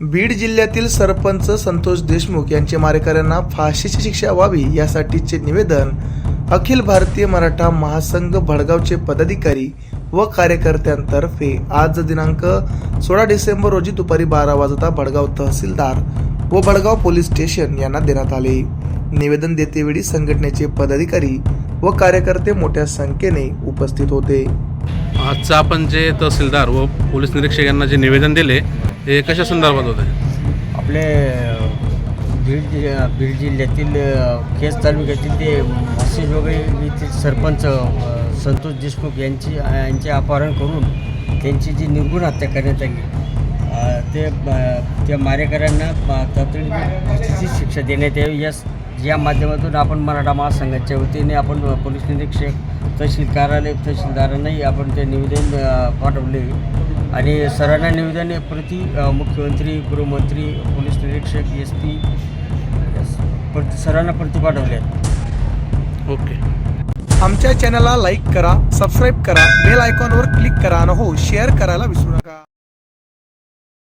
बीड जिल्ह्यातील सरपंच संतोष देशमुख यांच्या मारेकऱ्यांना फाशीची शिक्षा व्हावी यासाठीचे निवेदन अखिल भारतीय मराठा महासंघ भडगावचे पदाधिकारी व कार्यकर्त्यांतर्फे आज दिनांक सोळा डिसेंबर रोजी दुपारी बारा वाजता भडगाव तहसीलदार व भडगाव पोलीस स्टेशन यांना देण्यात आले. निवेदन देतेवेळी संघटनेचे पदाधिकारी व कार्यकर्ते मोठ्या संख्येने उपस्थित होते. आजचं आपण जे तहसीलदार व पोलीस निरीक्षक यांना जे निवेदन दिले हे कशा संदर्भात होते आपले बीड जि बीड जिल्ह्यातील अ, केस तालुक्यातील ते म्हशीज वगैरे येथील सरपंच अ, संतोष देशमुख यांची यांचे अपहरण करून त्यांची जी निर्गुण हत्या करण्यात आली अ, ते अ, त्या मारेकऱ्यांना अ, तातडीने फाशीची शिक्षा देण्यात यावी. या या माध्यमातून आपण मराठा महासंघाच्या वतीने आपण पोलीस निरीक्षक तहसील कार्यालय तहसीलदारांनाही आपण ते निवेदन पाठवले. आणि सर्वांना निवेदन प्रति मुख्यमंत्री गृहमंत्री पोलीस निरीक्षक एस पी प्रति सर्वांना प्रति पाठवले. आहेत ओके. आमच्या चॅनलला लाईक करा सबस्क्राईब करा बेल आयकॉनवर क्लिक करा आणि हो शेअर करायला विसरू नका.